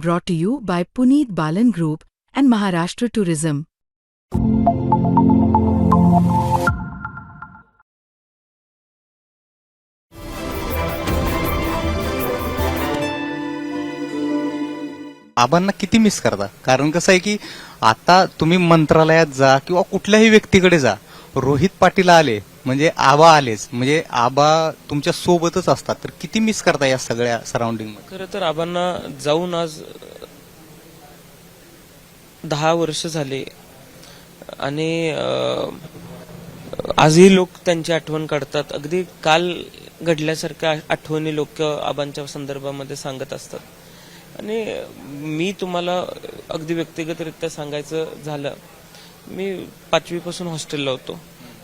brought to you by Puneet Balan Group and Maharashtra Tourism. आबांना किती miss करता कारण कसं आहे की आता तुम्ही मंत्रालयात जा किंवा कुठल्याही व्यक्तीकडे जा रोहित पाटील आले म्हणजे आबा आलेच. म्हणजे आबा तुमच्या सोबतच असतात. तर किती मिस करता या सगळ्या सराउंडिंगमध्ये? खरं तर आबांना जाऊन आज दहा वर्ष झाले. आणि आजही लोक त्यांची आठवण काढतात. अगदी काल घडल्यासारख्या आठवणी लोक आबांच्या संदर्भामध्ये सांगत असतात. आणि मी तुम्हाला अगदी व्यक्तिगतरित्या सांगायचं झालं मी पाचवीपासून हॉस्टेलला होतो.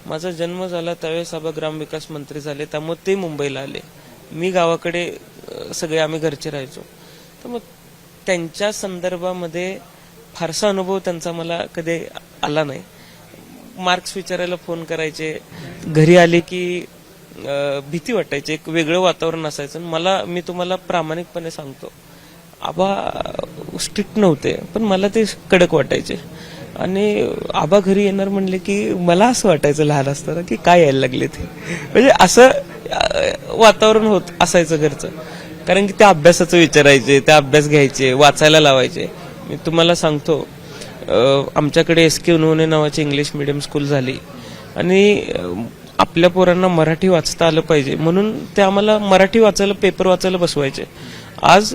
माझा जन्म झाला त्यावेळेस आबा ग्रामविकास मंत्री झाले. त्यामुळे ते मुंबईला आले. मी गावाकडे सगळे आम्ही घरचे राहायचो. तर मग त्यांच्या संदर्भामध्ये फारसा अनुभव त्यांचा मला कधी आला नाही. मार्क्स विचारायला फोन करायचे. घरी आले की भीती वाटायची. एक वेगळं वातावरण असायचं. आणि मला मी तुम्हाला प्रामाणिकपणे सांगतो. आबा स्ट्रिक्ट नव्हते. पण मला ते कडक वाटायचे. आणि आबा घरी येणार म्हणले की मला असं वाटायचं लहान असताना की काय यायला लागले ते. म्हणजे असं वातावरण होत असायचं घरचं. कारण की त्या अभ्यासाचं विचारायचे त्या अभ्यास घ्यायचे वाचायला लावायचे. मी तुम्हाला सांगतो आमच्याकडे एस के उन्होने नावाची इंग्लिश मिडियम स्कूल झाली. आणि आपल्या पोरांना मराठी वाचता आलं पाहिजे. म्हणून ते आम्हाला मराठी वाचायला पेपर वाचायला बसवायचे. आज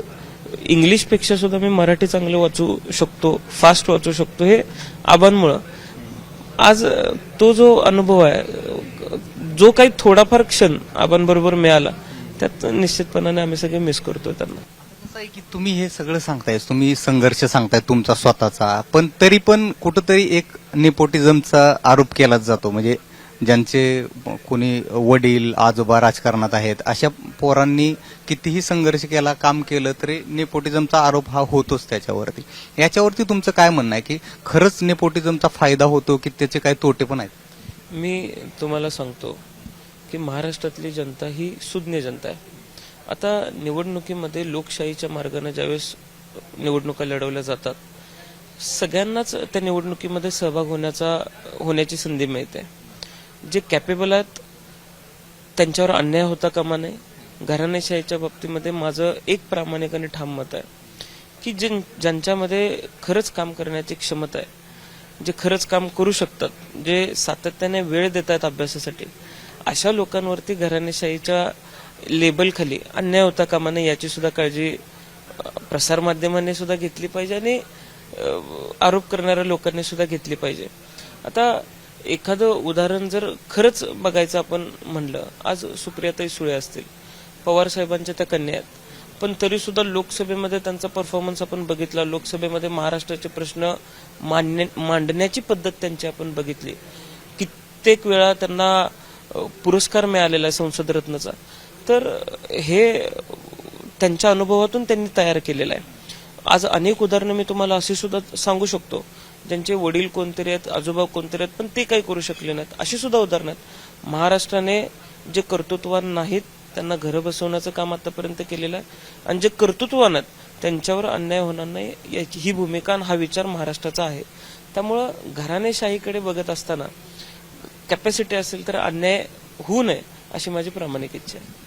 इंग्लिशपेक्षा सुद्धा मी मराठी चांगलं वाचू शकतो फास्ट वाचू शकतो हे आबांमुळं. आज तो जो अनुभव आहे जो काही थोडाफार क्षण आबांबरोबर मिळाला त्यात निश्चितपणाने आम्ही सगळे मिस करतो त्यांना. कसं आहे की तुम्ही हे सगळं सांगताय तुम्ही संघर्ष सांगताय तुमचा स्वतःचा पण तरी पण कुठंतरी एक नेपोटिझमचा आरोप केलाच जातो. म्हणजे ज्यांचे कोणी वडील आजोबा राजकारणात आहेत अशा पोरांनी कितीही संघर्ष केला काम केलं तरी नेपोटिझमचा आरोप हा होतोच त्याच्यावरती. याच्यावरती तुमचं काय म्हणणं आहे की खरंच नेपोटिझमचा फायदा होतो की त्याचे काही तोटे पण आहेत? मी तुम्हाला सांगतो की महाराष्ट्रातली जनता ही सुज्ञ जनता आहे. आता निवडणुकीमध्ये लोकशाहीच्या मार्गाने ज्यावेळेस निवडणुका लढवल्या जातात सगळ्यांनाच त्या निवडणुकीमध्ये सहभाग होण्याचा होण्याची संधी मिळते. जे कॅपेबल आहेत त्यांच्यावर अन्याय होता कामा नये. घराणेशाहीच्या बाबतीमध्ये माझं एक प्रामाणिक आणि ठाम मत आहे की जे ज्यांच्यामध्ये खरंच काम करण्याची क्षमता आहे जे खरंच काम करू शकतात जे सातत्याने वेळ देत आहेत अभ्यासासाठी अशा लोकांवरती घराणेशाहीच्या लेबलखाली अन्याय होता कामा नये याची सुद्धा काळजी प्रसारमाध्यमांनी सुद्धा घेतली पाहिजे आणि आरोप करणाऱ्या लोकांनी सुद्धा घेतली पाहिजे. आता एखादं उदाहरण जर खरंच बघायचं आपण म्हणलं आज सुप्रियाताई सुळे असतील पवार साहेबांच्या त्या कन्या आहेत पण तरी सुद्धा लोकसभेमध्ये त्यांचा परफॉर्मन्स आपण बघितला. लोकसभेमध्ये महाराष्ट्राचे प्रश्न मांडणे मांडण्याची पद्धत त्यांची आपण बघितली. कित्येक वेळा त्यांना पुरस्कार मिळालेला आहे संसद रत्नचा तर हे त्यांच्या अनुभवातून त्यांनी तयार केलेलं आहे. आज अनेक उदाहरणं मी तुम्हाला अशी सुद्धा सांगू शकतो. ज्यांचे वडील कोणतरी आहेत आजोबा कोणतरी आहेत पण ते काही करू शकले नाहीत. अशी सुद्धा उदाहरणं आहेत. महाराष्ट्राने जे कर्तृत्वान नाहीत त्यांना घरं बसवण्याचं काम आतापर्यंत केलेलं आहे. आणि जे कर्तृत्वान आहेत त्यांच्यावर अन्याय होणार नाही याची ही भूमिका आणि हा विचार महाराष्ट्राचा आहे. त्यामुळं घराणेशाहीकडे बघत असताना कॅपॅसिटी असेल तर अन्याय होऊ नये अशी माझी प्रामाणिक इच्छा आहे.